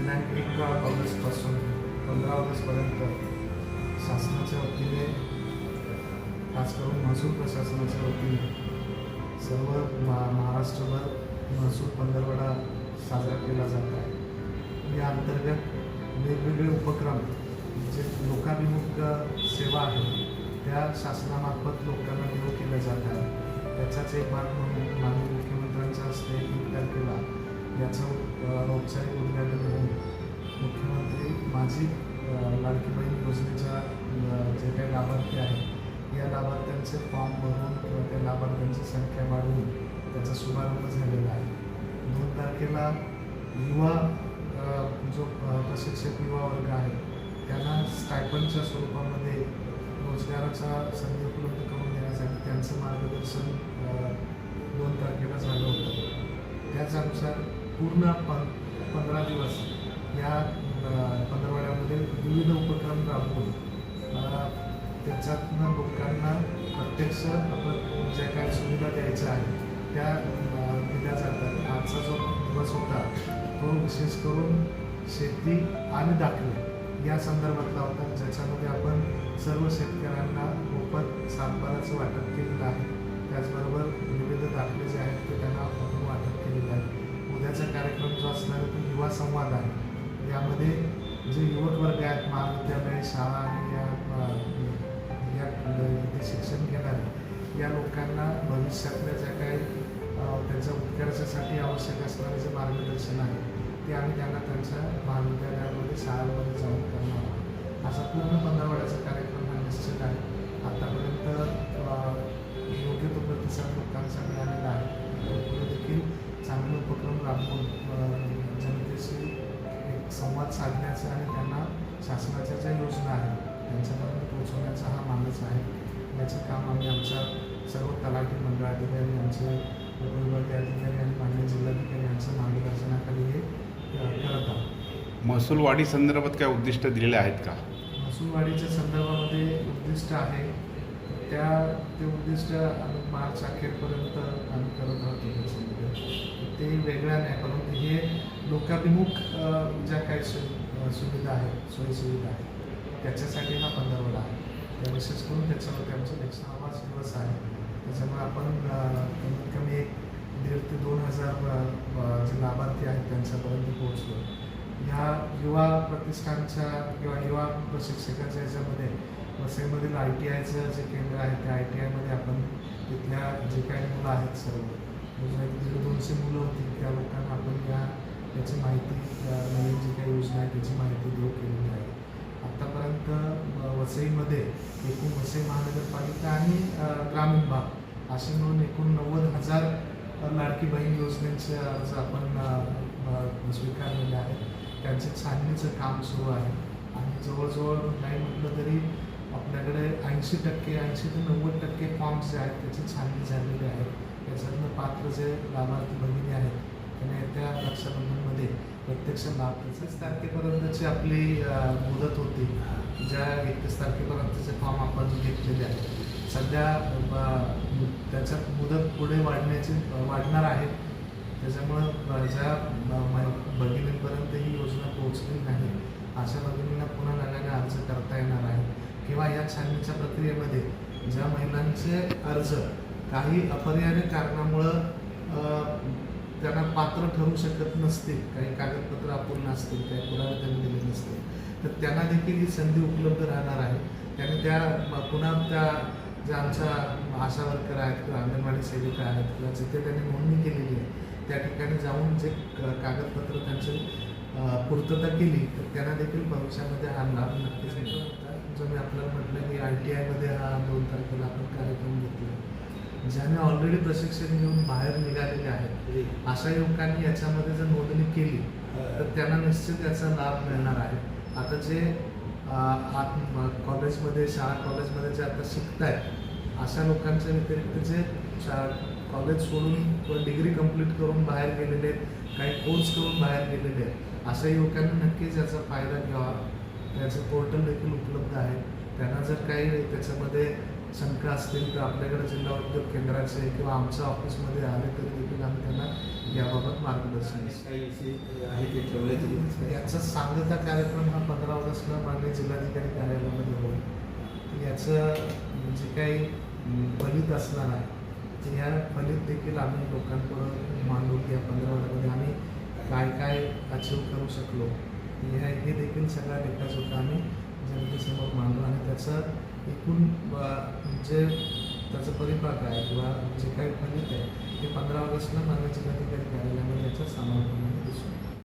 दिनांक एक ऑगस्टपासून पंधरा ऑगस्टपर्यंत शासनाच्या वतीने खास करून महसूल प्रशासनाच्या वतीने सर्व महा महाराष्ट्रभर महसूल पंधरवडा साजरा केला जात आहे. या अंतर्गत वेगवेगळे उपक्रम जे लोकाभिमुख सेवा आहे त्या शासनामार्फत लोकांना देऊ केल्या जात आहे त्याचाच एक भाग म्हणून माननीय मुख्यमंत्र्यांच्या हस्ते एक तारखेला याचं औपचारिक उद्घाटन होऊन मुख्यमंत्री माझी लाडकी बहीण योजनेच्या जे काही लाभार्थी आहेत या लाभार्थ्यांचे फॉर्म भरून किंवा त्या लाभार्थ्यांची संख्या वाढवून त्याचा शुभारंभ झालेला आहे. दोन तारखेला युवा जो प्रशिक्षक युवा वर्ग आहे त्यांना स्टायपनच्या स्वरूपामध्ये रोजगाराच्या संधी उपलब्ध करून देण्यासाठी त्यांचं मार्गदर्शन दोन तारखेला झालं होतं. त्याच पूर्ण पं पंधरा दिवस या अ, पंधरवड्यामध्ये विविध उपक्रम राबवून त्याच्यातनं लोकांना प्रत्यक्ष आपण ज्या काही सुविधा द्यायच्या आहेत त्या दिल्या जातात. आजचा जो दिवस होता तो विशेष करून शेती आणि दाखले या संदर्भातला होता. ज्याच्यामध्ये आपण सर्व शेतकऱ्यांना मोफत सातबाराचं वाटप केलेलं आहे. त्याचबरोबर विविध दाखले जे आहेत ते त्यांना आपण वाटप केलेलं आहे. उद्याचा कार्यक्रम जो असणार आहे तो युवा संवाद आहे. यामध्ये जे युवक वर्ग आहेत महाविद्यालय शाळा आणि या अ, या शिक्षण घेणारे. या लोकांना भविष्यातल्या ज्या काही त्यांच्या उत्कर्षासाठी आवश्यक असणारे जे मार्गदर्शन आहे ते आम्ही त्यांना त्यांच्या महाविद्यालयामध्ये शाळांमध्ये जाऊन करणार आहोत. असा पूर्ण पंधरवड्याचा कार्यक्रम हा निश्चित आहे. आतापर्यंत योग्य तो प्रतिसाद लोकांचा मिळालेला आहे. पुढे देखील चांगले उपक्रम राबवून जनतेशी एक संवाद साधण्याचा आणि त्यांना शासनाच्या ज्या योजना आहेत त्यांच्यापर्यंत पोहोचवण्याचा हा मानस आहे. याचं काम आम्ही आमच्या सर्व तलाठी मंडळाधिकारी आमचे उपविभागीय अधिकारी आणि मान्य जिल्हाधिकारी यांच्या मार्गदर्शनाखाली हे करत आहोत. महसूल वाढी संदर्भात काय उद्दिष्ट दिलेले आहेत का? महसूलवाढीच्या संदर्भामध्ये उद्दिष्ट आहे. त्या ते उद्दिष्ट आम्ही मार्च अखेरपर्यंत आम्ही करत त्याच्यामध्ये ते वेगळ्या नाही परंतु हे लोकाभिमुख ज्या काही सुविधा आहेत सोयीसुविधा आहेत त्याच्यासाठी हा पंधरवडा आहे. तर विशेष करून त्याच्यामध्ये आमचा एक सहावाच दिवस आहे. त्याच्यामुळे आपण कमीत कमी एक दीड ते दोन हजार जे लाभार्थी आहेत त्यांच्यापर्यंत पोहोचलो. ह्या युवा प्रतिष्ठानच्या किंवा युवा प्रशिक्षकाच्या ह्याच्यामध्ये वसईमधील आय टी आयचं जे केंद्र आहे त्या आय टी आयमध्ये आपण तिथल्या जे काही मुलं आहेत सर्व म्हणजे तिथे दोनशे मुलं होती त्या लोकांना आपण या याची माहिती नवीन जी काही योजना आहे त्याची माहिती देऊ केलेली आहे. आत्तापर्यंत वसईमध्ये एकूण वसई महानगरपालिका आणि ग्रामीण भाग असे मिळून एकूण नव्वद हजार लाडकी बहीण योजनेचे अर्ज आपण स्वीकारलेले आहेत. त्यांचे छाननीचं काम सुरू आहे. आणि जवळजवळ नाही म्हटलं तरी आपल्याकडे ऐंशी टक्के ऐंशी ते नव्वद टक्के फॉर्म्स जे आहेत त्याची छाननी झालेली आहे त्याच्यातनं पात्र जे लाभार्थी भगिनी आहेत त्यांना येत्या रक्षाबंधन प्रत्यक्ष लाभ तीस तारखेपर्यंतची आपली मुदत होती. ज्या एकतीस तारखेपर्यंतचे फॉर्म आपण घेतलेले आहेत. सध्या त्याच्यात मुदत पुढे वाढण्याची वाढणार आहे. त्याच्यामुळं ज्या भगिनींपर्यंत ही योजना पोहोचली नाही अशा भगिनींना पुन्हा नव्याने अर्ज करता येणार आहे. किंवा या छाननीच्या प्रक्रियेमध्ये ज्या महिलांचे अर्ज काही अपरिहार्य कारणामुळं त्यांना पात्र ठरू शकत नसतील काही कागदपत्र अपूर्ण असतील काही पुरावे त्यांनी दिले नसतील तर त्यांना देखील ही संधी उपलब्ध राहणार आहे. त्याने त्या पुन्हा त्या ज्या आमच्या आशा वर्कर आहेत किंवा अंगणवाडी सेविका आहेत किंवा जिथे त्यांनी नोंदणी केलेली आहे त्या ठिकाणी जाऊन जे कागदपत्र त्यांचे पूर्तता केली तर त्यांना देखील भविष्यामध्ये हा लाभ नक्कीच मिळतो जो मी आपल्याला म्हटलं की आय टी आयमध्ये हा दोन तारखेला आपण कार्यक्रम घेतला ज्याने ऑलरेडी प्रशिक्षण घेऊन बाहेर निघालेले आहेत. अशा युवकांनी याच्यामध्ये जर नोंदणी केली तर त्यांना निश्चित याचा लाभ मिळणार आहे. आता जे आत कॉलेजमध्ये शाळा कॉलेजमध्ये जे आता शिकत आहेत अशा लोकांच्या व्यतिरिक्त जे शा कॉलेज सोडून किंवा डिग्री कंप्लीट करून बाहेर गेलेले आहेत काही कोर्स करून बाहेर गेलेले आहेत अशा युवकांनी नक्कीच याचा फायदा घ्यावा. त्याचं पोर्टल देखील उपलब्ध आहे. त्यांना जर काही त्याच्यामध्ये शंका असतील तर आपल्याकडे जिल्हा उद्योग केंद्राचे किंवा आमच्या ऑफिसमध्ये आले तरी देखील आम्ही त्यांना याबाबत मार्गदर्शन तरी? याचा सांगता कार्यक्रम हा पंधरा ऑगस्टला माननीय जिल्हाधिकारी कार्यालयामध्ये होईल. याचं जे काही फलित असणार आहे ते ह्या फलित देखील आम्ही लोकांपुढं मांडू की या पंधरा वर्षामध्ये आम्ही काय काय अचीव करू शकलो. हे देखील सगळ्या लेखाजोखा आम्ही त्याचं एकूण जे म्हणजे त्याचं परिपाक आहे किंवा जे काही फलित आहे ते पंधरा ऑगस्टला माननीय जिल्हाधिकारी कार्यालयामध्ये याचं समारोपामध्ये